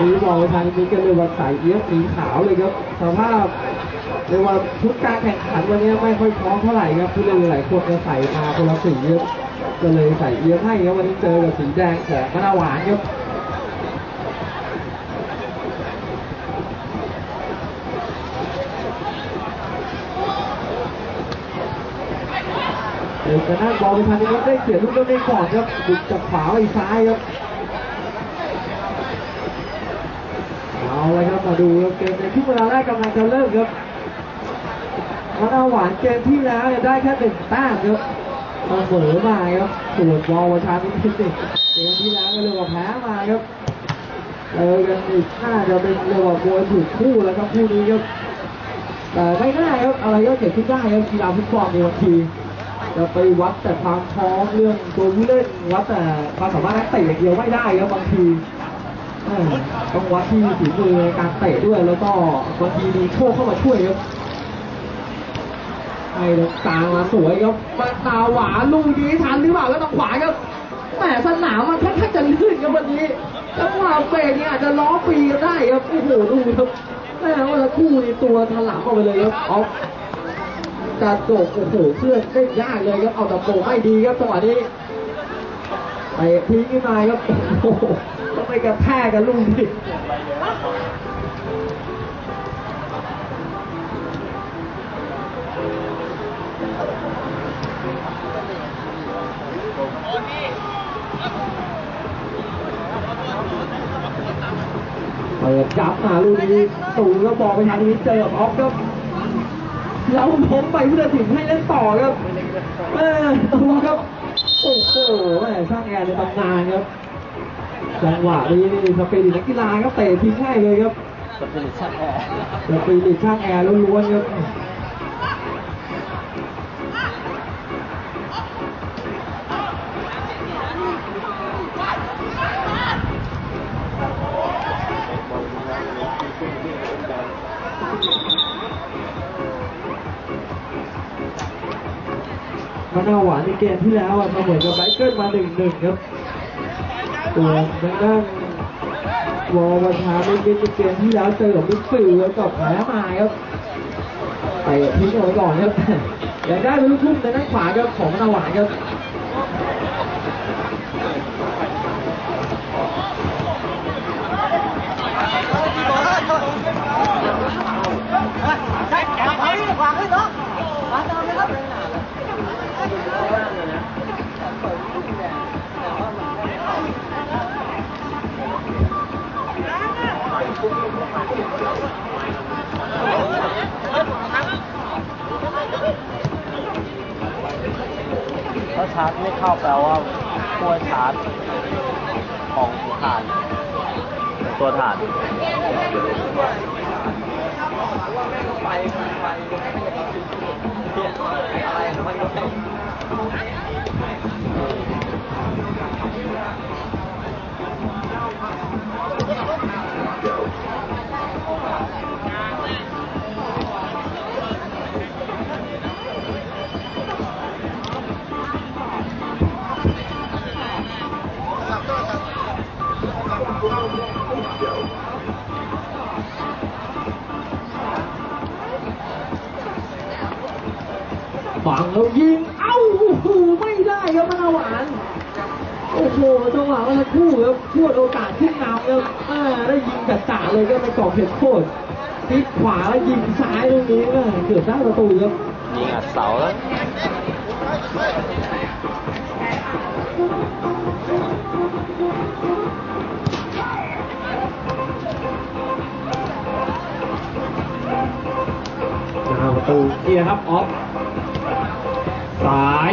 นี้มองไปทางนี้ก็เลยว่าใส่เอี้ยสีขาวเลยครับสภาพเรียกว่าชุดการแข่งขันวันนี้ไม่ค่อยพร้อมเท่าไหร่ครับผู้เล่นหลายคนจะใส่มาคนละสีครับก็เลยใส่เอี้ยให้ครับวันนี้เจอกับสีแดงของมะนาวหวานครับเดี๋ยวจะนั่งบอลไปทางนี้ได้เสียลูกเล่นได้ก่อนครับบุจากขวาไปซ้ายครับ เอาเลยครับมาดูเกมในช่วงเวลาแรกกำลังจะเริ่มครับมะนาวหวานเกมที่แล้วเนี่ยได้แค่หนึ่งแต้มครับมาเสมอมาครับส่วนบอลประชานิพิสิทธิ์เกมที่แล้วก็เรียกว่าแพ้มาครับเจอกันอีกน่าจะเป็นเรียกว่ามวยถูกคู่แล้วครับคู่นี้ครับแต่ไม่ง่ายครับอะไรก็เกิดขึ้นได้ครับกีฬาฟุตบอลในบางทีจะไปวัดแต่ความพร้อมเรื่องตัวผู้เล่นวัดแต่ความสามารถนักเตะอย่างเดียวไม่ได้ครับบางที ต้องวัดที่ฝีมือในการเตะด้วยแล้วก็บางทีมีโชคเข้ามาช่วยครับไอ้ตรงกลามาสวยครับมาตาหวานลูกนี้ทันหรือเปล่าแล้วทางขวาครับแหมสนามมันค่อนข้างจะลื่นครับวันนี้จังหวะเบรกเนี่ยอาจจะล้อฟรีก็ได้ครับโอ้โหดูครับแม่ว่าคู่นี่ตัวถลำออกไปเลยครับออฟจะโจกโอ้โหเพื่อนได้ยากเลยครับเอาแต่โปไม่ดีครับจังหวะนี้ไปทิ้งขึ้นมาครับโอ้โห ต้องไปกระแทกกันลูกนี้เปิดจับมาลูกนี้ตูนแล้วบอกไปทางนี้เจอกับออฟครับเราผมไปเพื่อถึงให้เล่นต่อครับเออตัวครับ โอ้โหแม่ช่างแอร์ในตำนานครับ จังหวะนี้นี่สปีดนักกีฬาครับเตะทิ้งให้เลยครับสปิริตช่างแอร์สปีดช่างแอร์ล้วนๆครับมะนาวหวานในเกมที่แล้วอะมาเหมือนกับไบเกิลมาหนึ่งหนึ่งครับ ส่วทางด้านวอลวัชาเป็นเกมที่แล้วเจอกับมิสซิลแล้วก็แพ้มาครับไปทิ้งเอาไว้ก่อนครับอยากได้ลูกทุ่มในด้านขวาครับของนาหวานครับาชาร์จไม่เข้าแปลว่าขั้วชาร์จของถ่านตัวถ่านฝัง ยก็ไปกรอบเขตโคตรพลิกขวาแล้วยิงซ้ายตรงนี้ก็เกือบได้ประตูครับยิงอัดเสาแล้วหน้าประตูนี่นะครับออฟซ้าย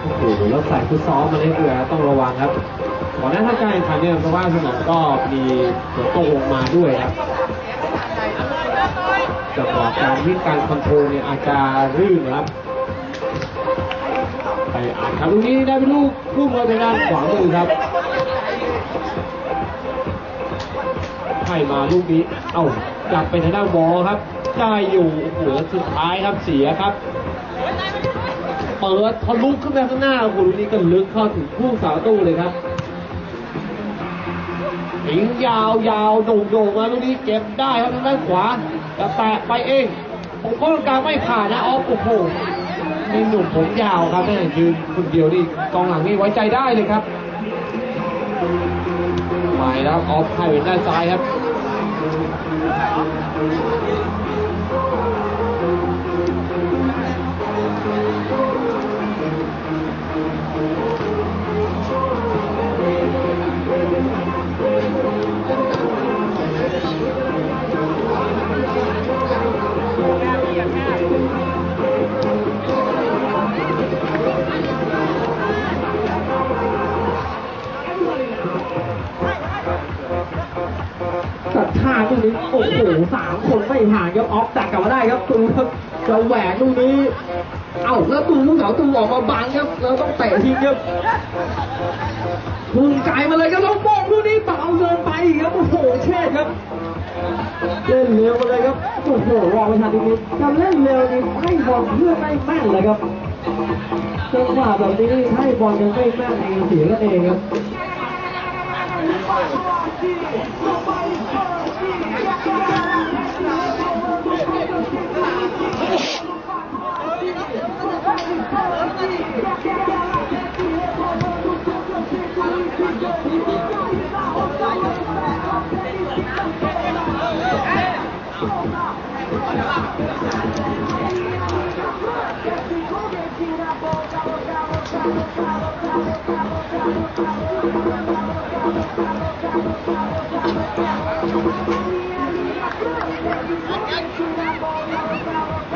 โอ้โหแล้วใส่ฟุตซอลมาเล่นด้วยต้องระวังครับ ก่อนหน้าทำการแข่งขันเนี่ยเพราะว่าสนามก็มีฝนตกลงมาด้วยครับจังหวะการวิ่งการคอนโทรลเนี่ยอาจจะรื่นนะครับไปอ่านครับลูกนี้ได้เป็นลูกลูกมาทางด้านขวามือครับให้มาลูกนี้ เอ้าจับไปทางด้านวอลครับ ได้อยู่หแล้วสุดท้ายครับเสียครับ เปิดทะลุขึ้นไปข้างหน้าโอ้โหลูกนี้ก็ลึกเข้าถึงผู้สาวตู้เลยครับ หิงยาวยาวๆโด่งมาลูกนี้เก็บได้ครับทางด้านขวาจะแตะไปเองผมก็กลางไม่ผ่านนะออฟโอ้โหนี่หนุ่มผมยาวครับแม่ยืนคนเดียวนี่กองหลังนี่ไว้ใจได้เลยครับใหม่แล้วออฟให้เป็นด้านซ้ายครับ คนไม่ผ่านครับออฟดักกลับมาได้ครับตูครับจะแหวกลูกนี้ เอ้าแล้วตูลูกเสาตูออกมาบังครับเราต้องเตะทิ้งครับพุ่งไกลมาเลยครับแล้วโป่งลูกนี้เบาเกินไปครับโอ้โหเช็ดครับเล่นเร็วมาเลยครับโอ้โหรอไม่ทันตรงนี้การเล่นเร็วนี่ให้บอลเพื่อไม่แม่นเลยครับจังหวะแบบนี้ให้บอลยังไม่แม่นเองเสียกันเองครับ เ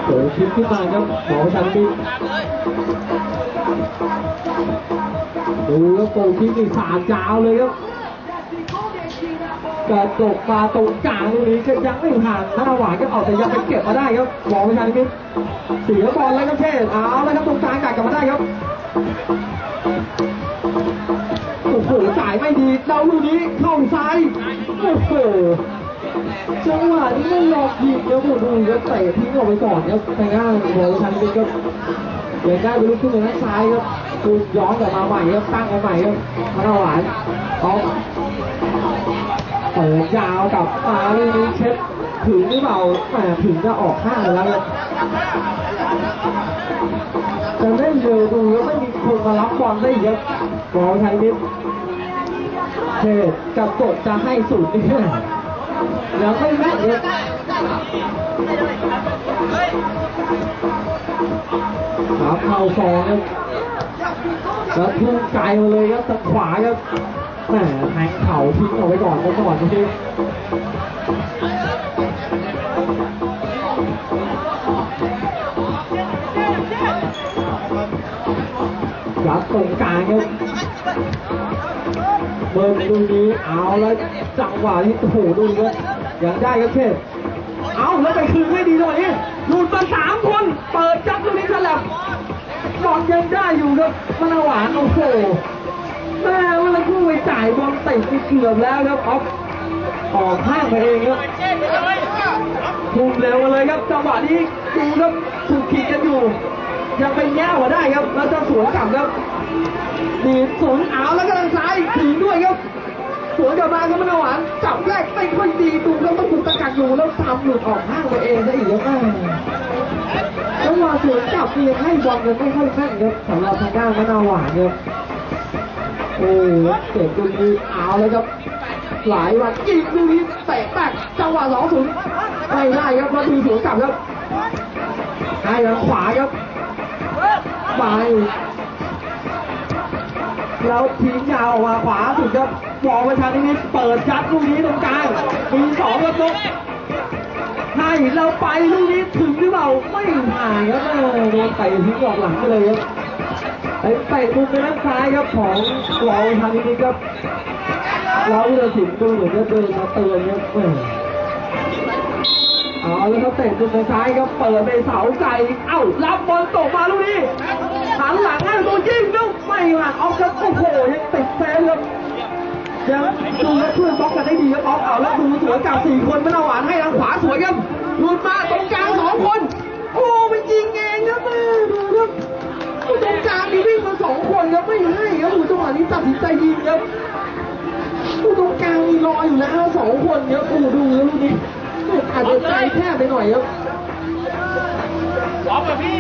ปิดคลิปขึ้นมาครับหมอชันมิตรดูแล้วโกคลิปนี่สามยาวเลยครับกระจกมาตรงกลางตรงนี้ก็ยังไม่ผ่านหน้าหวานก็เอาแต่ยังไปเก็บมาได้ครับหมอชันมิตรเสียบอลแล้วครับเช่เอาแล้วครับตรงกลางกัดกลับมาได้ครับโอ้โหจ่ายไม่ดีเดาลูกนี้เข้าซ้ายโอ้โห จังหวะนี้ไม่ยอมยิงแล้วผมดูก็เตะทิ้งออกไปก่อนครับทางด้านโบชันเป็นก็เดินได้ไปลุกขึ้นไปด้านซ้ายครับคือย้อนกลับมาใหม่ครับตั้งมาใหม่ครับมาหวานเอาเปิดยาวกับมาลูกนี้เช็ดถึงหรือเปล่าแหมถึงจะออกข้างแล้วครับจะเล่นเร็วดูแล้วไม่มีคนมารับบอลได้เยอะบอลชัยนิดเทกับกดจะให้สูตรนี่ แล้วไม่แม่นเลยครับเข้าซองครับแล้วทุ่งไกลมาเลยครับทางขวาครับแหมแทงเข่าทิ้งเอาไว้ก่อนเมื่อก่อนเมื่อกี้ครับตรงกลางครับ บิร์นดูนี้เอาแล้วจังหวะที่โอ้โหดูครับยังได้ครับเชษเอาแล้วไปคืนไม่ดีตรงนี้หลุดมาสามคน เปิดจับตรงนี้ฉลับบอลยังได้อยู่ครับมันหวานโอ้โหแม่เมื่อคู่ไปจ่ายบอลติดเกือบแล้วครับออฟออกข้างไปเองครับทุ่มเร็วเลยครับจังหวะนี้ดูครับถูกขีดกันอยู่ ยังไปแย่มาได้ครับแล้วจะสวนกลับครับ ดีดสวนเอาแล้วก็ทางซ้ายถึงด้วยครับสวนกลับมาครับมันหวานจับแรกไม่ค่อยดีดูแล้วมันถูกตะกักอยู่แล้วทำหลุดออกห้างไปเองซะอีกแล้วจังหวะสวนกลับนี่ยังให้บอลกันไม่ค่อยแม่นครับสำหรับทางด้านมะนาหวานครับโอ้ยเจ็บดูนี้เอาแล้วครับหลายวันอีกดูนี้เตะแบกจังหวะสองศูนย์ไม่ได้ครับแล้วดูสวนกลับครับให้ทางขวาครับไป แล้วทิ้งยาวออกมาขวาสุดครับบอลไปทางนี้เปิดยัดลูกนี้ตรงกลางมีสองครับลุกให้เราไปลูกนี้ถึงหรือเปล่าไม่ผ่านครับโดนเตะทิ้งออกหลังไปเลยครับไอ้เตะมุมไปด้านซ้ายครับของบอลทางนี้ครับเราเรือสินดูเหมือนจะเดินมาเตือนครับเออเอาแล้วครับเตะจุดซ้ายครับเปิดไปเสาไก่เอ้ารับบอลตกมาลูกนี้หันหลัง ไม่หลังออกครับโอ้โหยังติดเซฟครับยังดูแล้วช่วยบล็อกกันได้ดีครับออกเอาแล้วดูสวยกับสี่คนไม่เอาหวานให้ทางขวาสวยครับหลุดมาตรงกลางสองคน โอ้มันยิงเองครับแม่ดูครับตรงกลางมีวิ่งมาสองคนครับไม่ให้ครับดูจังหวะนี้ตัดสินใจยิงครับดูตรงกลางมีรออยู่แล้วสองคนครับโอ้ดูแล้วลูกนี้อาจจะใจแคบไปหน่อยครับพร้อมกับพี่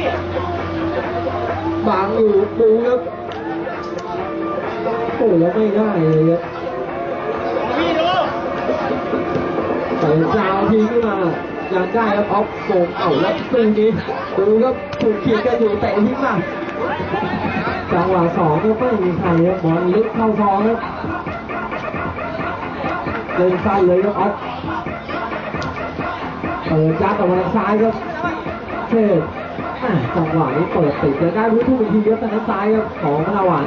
บางอยู่ดูครับ โอ้แล้วไม่ได้เลยครับพี่ดูเปิดยาวทิ้งขึ้นมายังได้ครับออฟโกงเอ้าแล้วตูนี้ดูครับถูกขีดกันอยู่เตะทิ้งมาจังหวะสองก็ไม่มีใครครับบอลลึกเข้าซองครับเล่นสั้นเลยครับออฟเปิดยัดออกมาทางซ้ายครับเทพจังหวะนี้เปิดติดจะได้รู้ทุกทีครับทางด้านซ้ายครับของมนาวหวาน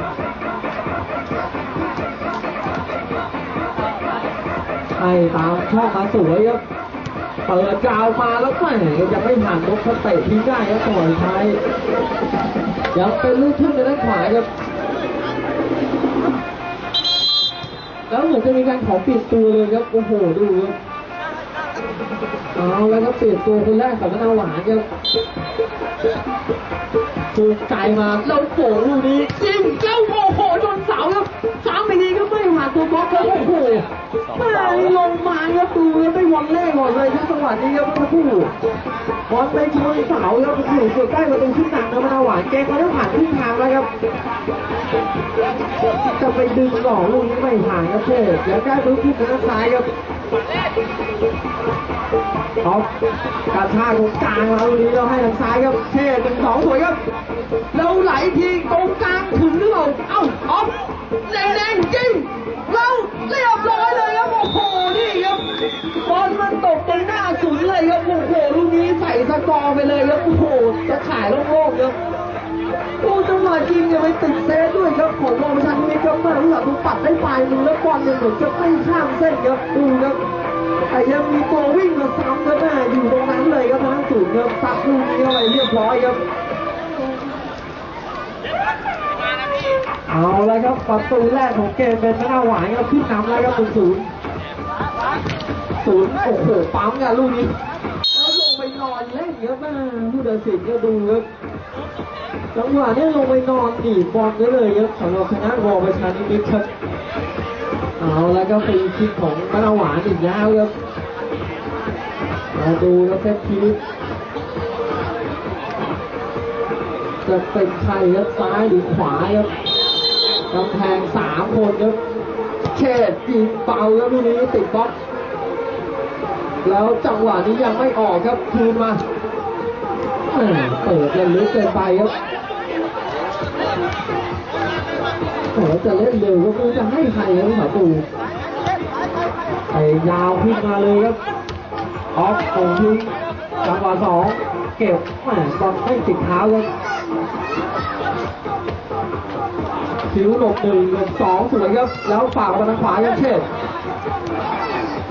ให้ตาช่องมาสวยครับ เปิดกาวมาแล้วแหมยังไม่ผ่านนกเขาเตะทิ้งได้ครับต่อยท้ายยังเป็นลูกทุ่งในด้านขวาครับ แล้วเหมือนจะมีการขอเปลี่ยนตัวเลยครับ โอ้โห ดูครับเอาแล้วก็เปลี่ยนตัวคนแรกกับมะนาหวานครับ ถูกใจมาแล้วโผล่ลูกนี้จิ้มแล้วโอ้โหโดนเสาครับสามไปทีก็ไม่ผ่าตัวบล็อกแล้วโอ้โหไม่ลงมาครับดูแล้วไม่วอลเล่ก่อนเลยครับจังหวะนี้ครับทั้งคู่บอลไปชนเสาครับอยู่สุดใกล้ประตูขึ้นหนักนะมาหวานเกมเขาได้ผ่านครึ่งทางแล้วครับจะไปดึงหล่อลูกนี้ไม่ผ่านครับเช่แล้วใกล้ประตูขึ้นทางซ้ายครับ ท็อปกระชากตรงกลางแล้วดีเราให้ทางซ้ายครับเช่เป็นสองสวยครับแล้วไหลทีตรงกลางถึงหรือเปล่าเอ้าออฟแดงๆยิงเราเรียบร้อยเลยครับโอ้โหนี่ครับบอลมันตกตรงหน้าสุดเลยครับโอ้โหลูกนี้ใส่สกอร์ไปเลยครับโอ้โหจะขายโล่งๆครับโอ้จังหวะจริงเนี่ยไปติดเซฟด้วยครับของวอลชันนี่ครับมาลูกหลังปัดได้ปลายมือแล้วบอลยังเหมือนจะไม่ข้ามเส้นครับดูครับ แต่ยังมีตัววิ่งมาซ้ำครับแม่อยู่ตรงนั้นเลยครับทางศูนย์ครับตัดลูกนี้เข้าไปเรียบร้อยครับ เอาแล้วครับประตูแรกของเกมเป็นมะนาหวานครับขึ้นนำแล้วครับศูนย์ศูนย์โอ้โหปั๊มกันลูกนี้แล้วลงไปนอนเล่นครับแม่ผู้ตัดสินก็ดูครับจังหวะนี้ลงไปนอนดีบอลได้เลยครับสำหรับชนะวอลประชานิมิตครับ เอาแล้วก็ฟรีคิกของมะนาวหวานอีกแล้วครับมาดูแล้วเซตทีสจะเป็นใครครับซ้ายหรือขวาครับกำแพงสามคนครับเชดยิงเป่าครับลูกนี้ติดบล็อกแล้วจังหวะนี้ยังไม่ออกครับคืนมาเปิดเล่นลึกเกินไปครับ โอ้โหจะเล่นเร็วก็ไม่จะให้ใครครับประตูไปยาวขึ้นมาเลยครับ ออฟโอ้ทิ้งจังหวะสองเก็บแหมบอลไม่ติดเท้าครับผิวหลบหนึ่งหลบสองสวยครับ แล้วฝากมาทางขวาครับเชษ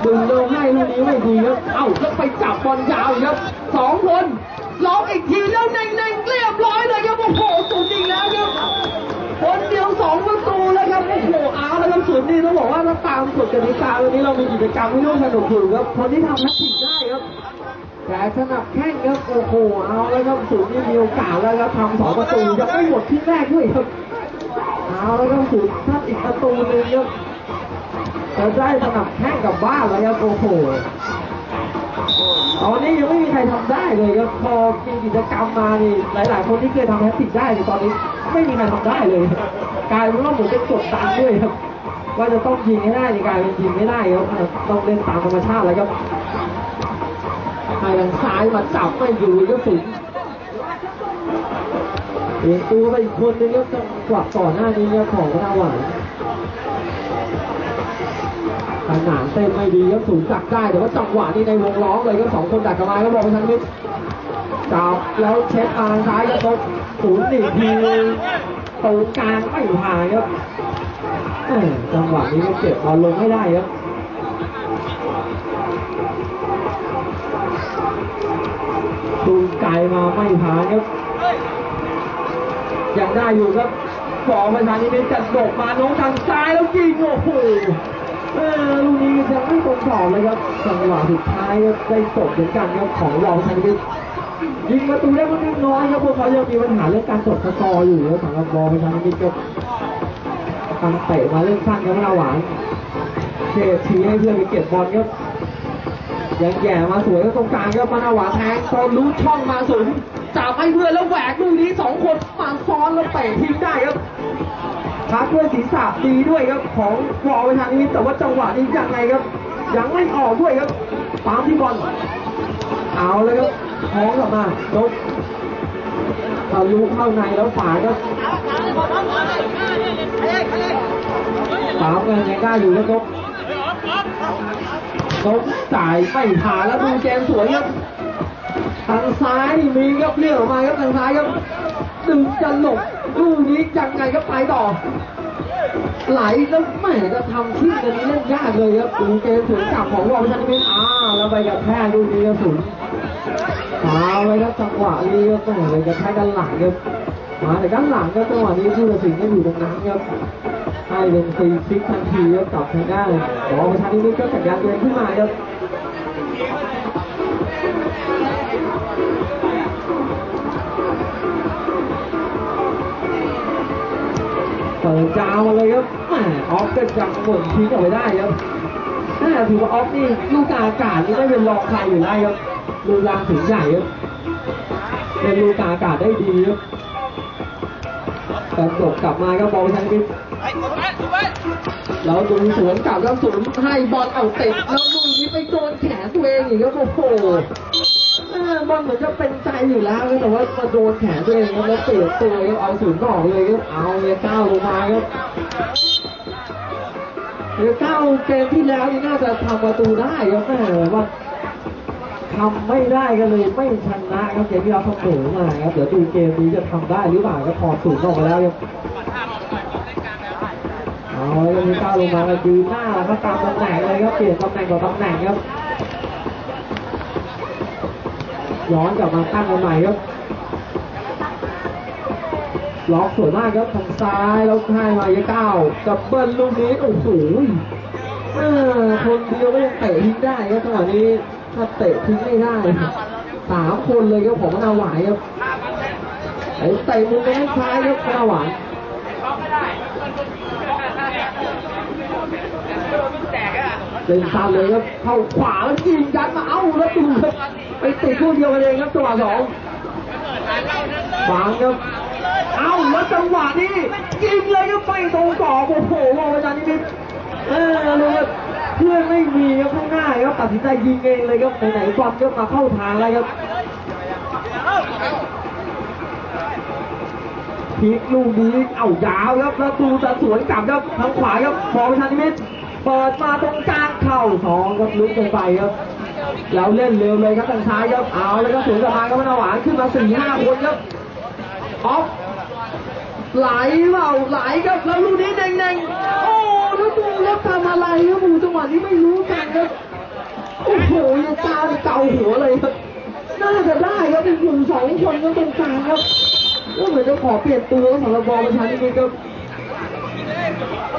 ดึงเร็วให้ลูกนี้ไม่ดีครับ เอ้าแล้วไปจับบอลยาวครับสองคนล็อกอีกทีแล้วเน่งๆเรียบร้อยเลยครับโอ้โหสุดจริงแล้วครับ สุดนี่ต้องบอกว่าถ้าตามกฎกติกาวันนี้เรามีกิจกรรมให้ร่วมสนุกอยู่ครับ คนที่ทำแฮตทริกได้ครับแต่สนับแข้งครับโอ้โหเอาแล้วครับสุดนี่มีโอกาสแล้วครับทำสองประตูยังไม่หมดที่แรกด้วยครับเอาแล้วก็สุดท่าอีกประตูหนึงครับจะได้สนับแข้งกับบ้านแล้วครับโอ้โหตอนนี้ยังไม่มีใครทำได้เลยครับพอมีกิจกรรมมานี่หลาย ๆ คนที่เคยทำแฮตติกได้ตอนนี้ไม่มีใครทำได้เลยกลายเป็นว่าเหมือนเป็นกดดันด้วยครับ ว่าจะต้องยิงให้ได้ในกายเป็นยิงไม่ได้ครับต้องเล่นตามธรรมชาติแล้วครับให้ทางซ้ายมาจับไม่อยู่ก็สุดเปลี่ยนตัวไปอีกคนนึงครับจังหวะก่อหน้านี้ครับของนาหวานขนาดเต้นไม่ดีครับสูงจักได้แต่ว่าจังหวะนี้ในวงล้อมเลยครับสองคนดักกันมาแล้วบอกไปทางนี้จับแล้วเช็ดมาทางซ้ายครับตบศูนย์หนึ่งที ตรงกลางไม่ผ่านครับจังหวะนี้ก็เก็บบอลลงไม่ได้ครับตูนไกลมาไม่ผ่านครับยังได้อยู่ครับฟอร์ประธานนิมิตจัดโดกมาน้องทางซ้ายแล้วยิงโอ้โหเออลูกนี้ยังไม่ตรงกรอเลยครับจังหวะสุดท้ายได้ตกเหมือนกันครับของรองประธานนิมิต ยิงประตูได้ค่อนข้างน้อยครับพวกเขายังมีปัญหาเรื่องการตกสกอร์อยู่ครับสำหรับรองประธานนิมิตรับการเตะมาเล่นสั้นครับนาหวานเททีให้เพื่อนไปเก็บบอลครับยังแย่มาสวยก็ตรงกลางครับมานาหวานแทงตอนรู้ช่องมาสูงจับให้เพื่อนแล้วแหวกลูกนี้สองคนมาซ้อนแล้วเตะทิ้งได้ครับพักด้วยศีรษะดีด้วยครับของวอลไปทางนี้แต่ว่าจังหวะนี้ยังไงครับ ยังไม่ออกด้วยครับตามที่บอลเอาเลยครับ ท้องกลับมาโดนทะลุเข้าในแล้วฝาก็ตามกันยังได้อยู่แล้วครับเขาจ่ายไม่ผ่านแล้วดูเกมสวยครับทางซ้ายมีครับเลี้ยวออกมาครับทางซ้ายครับดึงจะหลบลูกนี้ยังไงก็ไปต่อ ไหลแล้วแม่จะทำที่กันนี้เล่นยากเลยครับดูเกมสวนกลับของวอลชันมินอ้าแล้วไปกับแพ้ลูกนี้กระสุน มาไว้ครับจังหวะนี้ก็แหม่ไปกับแพ้ด้านหลังครับมาแต่ด้านหลังครับจังหวะนี้ผู้ตัดสินก็อยู่ตรงนั้นครับให้เป็นฟรีคิกทันทีครับกับทางด้านบอลประชานิมิตก็สัญญาณเตือนขึ้นมาครับเปิดจาวมาเลยครับแหมออฟก็ยังหมุนทิ้งออกไปได้ครับน่าถือว่าออฟนี่ลูกกาอากาศนี่ไม่เป็นรองใครอยู่ได้ครับ ลูกยางถึงใหญ่ครับเป็นลูกกาอากาศได้ดีครับแต่จบกลับมาครับอลประชานิมิตแล้วดูสวนกลับแล้วสวนให้บอลเอาติดแล้วลูกนี้ไปโดนแขนตัวเองอีกครับโอ้โหบอลเหมือนจะเป็นใจอยู่แล้วแต่ว่ามาโดนแขนตัวเองครับแล้วเปลี่ยนตัวครับเอาศูนย์ก็ออกเลยครับเอาเนี่ยก้าวลงมาครับเนี่ยก้าวเกมที่แล้วนี่น่าจะทำประตูได้ครับแม่ว่า ทำไม่ได้ก็เลยไม่ชนะครับเกมที่เราเสมอมาครับเดี๋ยวดูเกมนี้จะทำได้หรือเปล่าก็พอศูนย์ออกมาแล้วครับเอาแล้วมีก้าวลงมาแล้วยืนหน้าแล้วก็ตามตำแหน่งเลยครับเปลี่ยนตำแหน่งต่อตำแหน่งครับย้อนกลับมาตั้งกันใหม่ครับล็อกสวยมากครับทางซ้ายแล้วให้มาเยก้าวกับเบิ้ลลูกนี้โอ้โหคนเดียวก็ยังเตะทิ้งได้ครับจังหวะนี้ ถ้าเตะทิ้งไม่ได้สามคนเลยครับของนาหวายครับไอ้เตะมุมแม่ซ้ายครับนาหวายเดินตามเลยครับเข้าขวาแล้วยิงยัดมาเอ้าแล้วดูครับไปติดคู่เดียวกันเองครับจังหวะสองฟังครับเอ้าแล้วจังหวะนี้ยิงเลยครับไปตรงกรอบโอ้โหมองอาจารย์นิมิตเออดูครับ เพื่อนไม่มีครับข้างหน้าครับตัดสินใจยิงเองเลยครับไหนๆบอลก็มาเข้าทางแล้วครับพลิกลูกนี้เอายาวครับแล้วดูจะสวนกลับครับทางขวาครับมองอาจารย์นิมิตเปิดมาตรงกลางเข่าสองครับลุกลงไปครับแล้วเล่นเร็วเลยครับทางซ้ายครับเอาแล้วก็สวนกลับมาครับมนาหวานขึ้นมาสี่ห้าคนครับออฟไหลเปล่าไหลครับแล้วลูกนี้เด้งๆ โอ้แล้วดูแล้วทำอะไรครับหมูจังหวะนี้ไม่รู้กันครับโอ้โหยังตาเก่าหัวเลยครับน่าจะได้ครับเป็นกลุ่มสองคนครับตรงกลางครับก็เหมือนจะขอเปลี่ยนตัวสำหรับบอลประชานิมิตครับ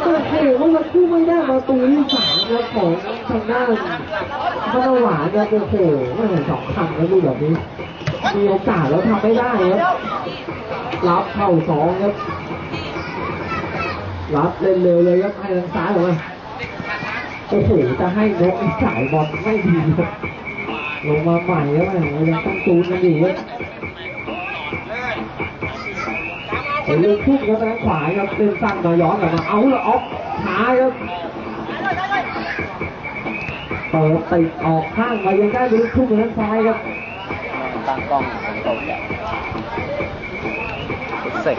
โอ้โหเมื่อสักครู่ไม่ได้ประตูที่สามครับของทางด้านมะนหวานครับโอ้โหไม่เห็นสองครั้งแล้วดูแบบนี้ มีโอกาสแล้วทำไม่ได้ครับรับเข้าสองครับ รับเล่นเร็วเลยครับให้ทางซ้ายออกมาโอ้โหจะให้นกสายบอลไม่ดีครับลงมาใหม่แล้วแม่ยังต้องจูนกันอยู่ครับไอ้ลูกพุ่งครับทางขวาครับเล่นสั้นมาย้อนกลับมาเอาละออฟช้าครับเปิดติดออกข้างมายังได้ลูกพุ่งทางซ้ายครับตั้งกล้องผมตกใจเสร็จ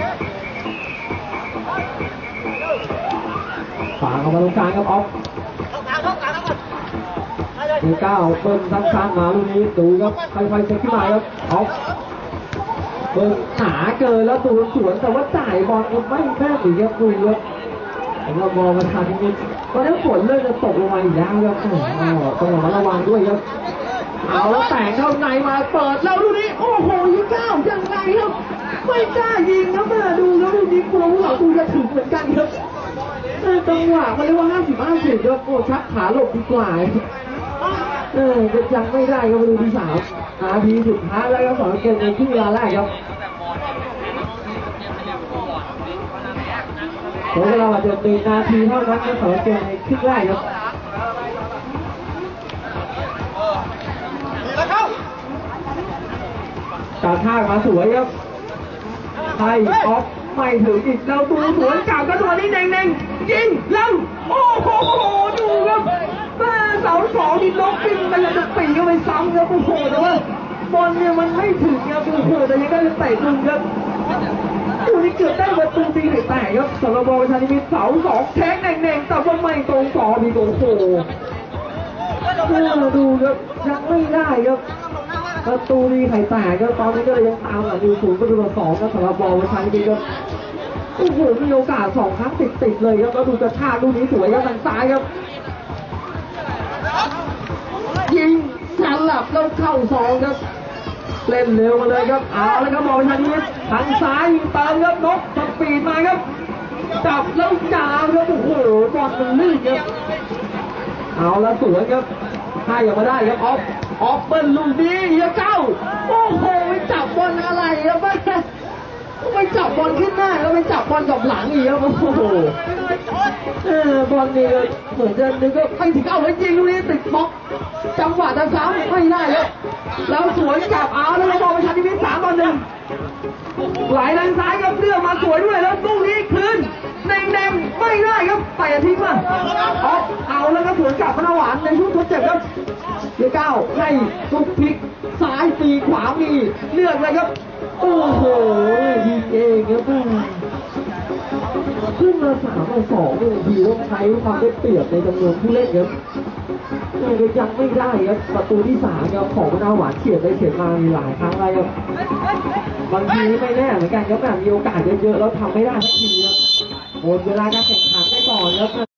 เข้ามาตรงกลางครับออฟเบอร์เก้าเบิ้ลสั้นๆมาลูกนี้ดูครับค่อยๆเซ็ตขึ้นมาครับออฟเบิ้ลหาเกินแล้วตูสวนแต่ว่าจ่ายบอลไม่แม่นหรือครับดูครับผมว่ามองมาทางนี้ตอนนี้ฝนเริ่มจะตกลงมาอีกแล้วครับต้องระมัดระวังด้วยครับเอาแล้วแต่งเข้าในมาเปิดแล้วลูกนี้โอ้โหยิงเก้ายังไงครับ ไม่กล้ายิงครับแม่ดูแล้วลูกนี้กลัวผู้หลังดูจะถึงเหมือนกันครับ ต่จังหวะมันเรียกว่าห้าสิบห้าสิบยกโอ้ชักขาหลบดีกว่า เออยังไม่ได้ก็มาดูพี่สาวอาทีสุดท้ายแล้วก็สองเกมในครึ่งเวลาแรกครับเวเราอาจจะเป็นนาทีเท่านั้นก็สองเกมในครึ่งแรกครับตาท่ามาสวยครับให้ออฟไม่ถึงอีกเราตูสวนกลับก็ตัวนี่เด้งๆ ยิงแล้วโอ้โหดูครับแม่เสาสองนี่ล็อกปิ้งไปเลยจะตีเข้าไปซ้ำครับโอ้โหแต่ว่าบอลเนี่ยมันไม่ถึงครับโอ้โหแต่ยังได้เตะมุมครับดูนี่เกือบได้ประตูตีไข่แตกครับสำหรับบอลประชานิมิตเสาสองแทงเน่งๆแต่ว่าไม่ตรงต่อมีโอ้โหเออดูครับยังไม่ได้ครับประตูมีไข่แตกครับตอนนี้ก็ยังตามหลังอยู่ศูนย์ประตูต่อสองครับสำหรับบอลวันชัยนี่ครับ โอ้โหมีโอกาสสองครั้งติดติดๆเลยครับแล้วดูกระชากลูกนี้สวยครับทางซ้ายครับ ยิงสลับแล้วเข้าสองครับเล่นเร็วมาเลยครับเอาแล้วครับบอลวันชัยนี่ทางซ้ายยิงเติมครับนกสปีดมาครับจับแล้วยาวครับโอ้โหบอลมันลื่นครับเอาละสวยครับให้ออกมาได้ครับออฟออฟเปิ้ลลูกนี้เฮียเจ้าโอ้โหจับบอลอะไรครับ ไม่จับบอลขึ้นหน้าแล้วไม่จับบอลกับหลังอีกครับโอ้โหเออบอลนี่ก็เหมือนจะนึกว่าไม่ถึงเอาไว้จริงลูกนี้ติดบล็อก จังหวะจะซ้ำไม่ได้ครับแล้วสวนกลับเอาแล้วก็บอลไปชันทีวิตสามต่อหนึ่งไหลทางซ้ายครับเลือกมาสวยด้วยแล้วลูกนี้คืนแดงแดงๆไม่ได้ครับไปทิ้งมาออกเอาแล้วก็สวนกลับพนาหวานในช่วงทดเจ็บครับเดี๋ยวก้าวให้ทุกพลิกซ้ายตีขวามีเลือกเลยครับ โอ้โหยิงเองครับแม่ขึ้นมาสามต่อสองเนี่ยทีต้องใช้ความได้เปรียบในจำนวนผู้เล่นครับแต่ก็ยังไม่ได้ครับประตูที่สามครับของนาหวานเฉียดไปเฉียดมาหลายครั้งเลยครับบางทีไม่แน่เหมือนกันครับแบบมีโอกาสเยอะๆแล้วทำไม่ได้สักทีครับหมดเวลาการแข่งขันไปก่อนครับ